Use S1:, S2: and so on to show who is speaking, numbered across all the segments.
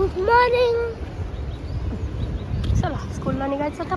S1: Good morning चला
S2: स्कूलला निघायचं आता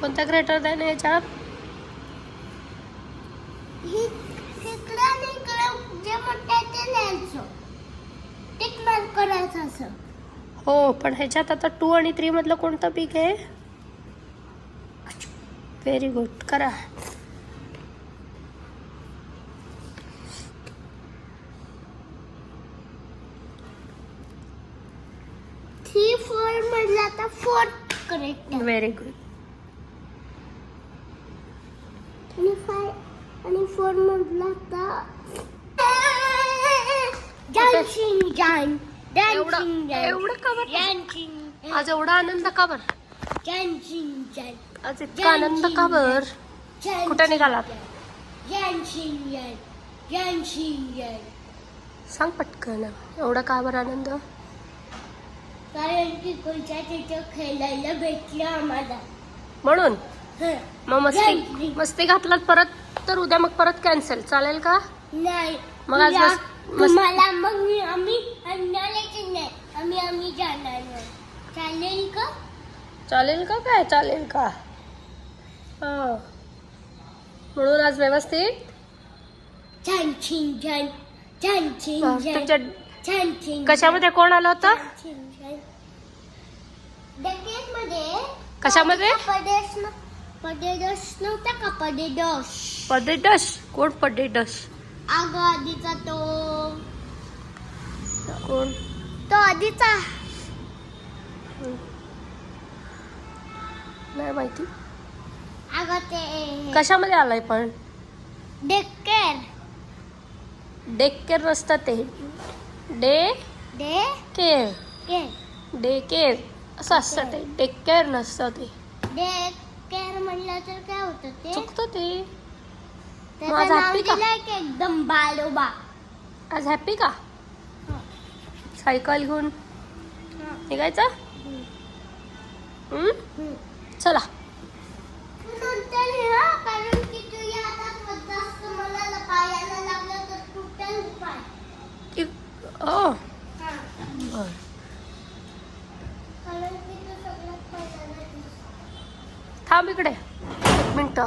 S1: कोणता ग्रेटर दॅन याच्यात
S3: करायचं असं.
S1: हो पण ह्याच्यात आता टू आणि थ्री मधलं कोणतं पीक आहे? व्हेरी गुड करा.
S3: थ्री फोर म्हटलं आता फोर्थ करेक्ट
S1: व्हेरी गुड
S3: आणि फाय आणि फोर म्हटलं आता डान्सिंग जान
S1: एवढं
S3: डान्सिंग
S1: एवढं का बरं
S3: डान्सिंग
S1: आज एवढा आनंद का बर?
S3: डान्सिंग जान
S1: आज इतका आनंद का बर? कुठे निघालात?
S3: डान्सिंग जान डान्सिंग जान
S1: सांग पटकन. एवढा का बरं आनंद?
S3: कारण की कोणत्या तिथं खेळायला भेटलं आम्हाला.
S1: म्हणून?
S3: हं.
S1: मग मस्ती. मस्ती घातलात परत? तर उद्या मग परत कॅन्सल चालेल का?
S3: नाही.
S1: मग आज
S3: तुला-
S1: मस्त- मस्त-
S3: तुम्हाला मग मी- आम्ही आणणारच नाही. आम्ही आम्ही जाणार नाही. चालेल का?
S1: चालेल का काय? चालेल का? हा. म्हणून आज व्यवस्थित
S3: छान छिन छान छान छिन छान.
S1: तुमच्या
S3: छान छिन
S1: कशामध्ये कोण आलं होतं?
S3: मध्ये
S1: कशामध्ये? पडेडश कोण पडेडश
S3: अगं आधीचा तो.
S1: कोण?
S3: तो आधीचा.
S1: नाही माहिती.
S3: अगं ते
S1: कशामध्ये आलाय पण?
S3: डेक्केर.
S1: डेकेर नसतं ते. Day
S3: day
S1: care.
S3: के
S1: डे केअर. असं असतं ते. डेकेअर नसतं ते.
S3: डेक्केर म्हणलं तर काय होतं ते?
S1: चुकतं ते.
S3: त्याचं नाव
S1: happy का?
S3: दिलंय की एकदम बालोबा.
S1: आज हॅपी का? सायकल घेऊन निघायचं. चला.
S3: नंतर हे हा, कारण हो
S1: बर थांब इकडे. एक मिनटं.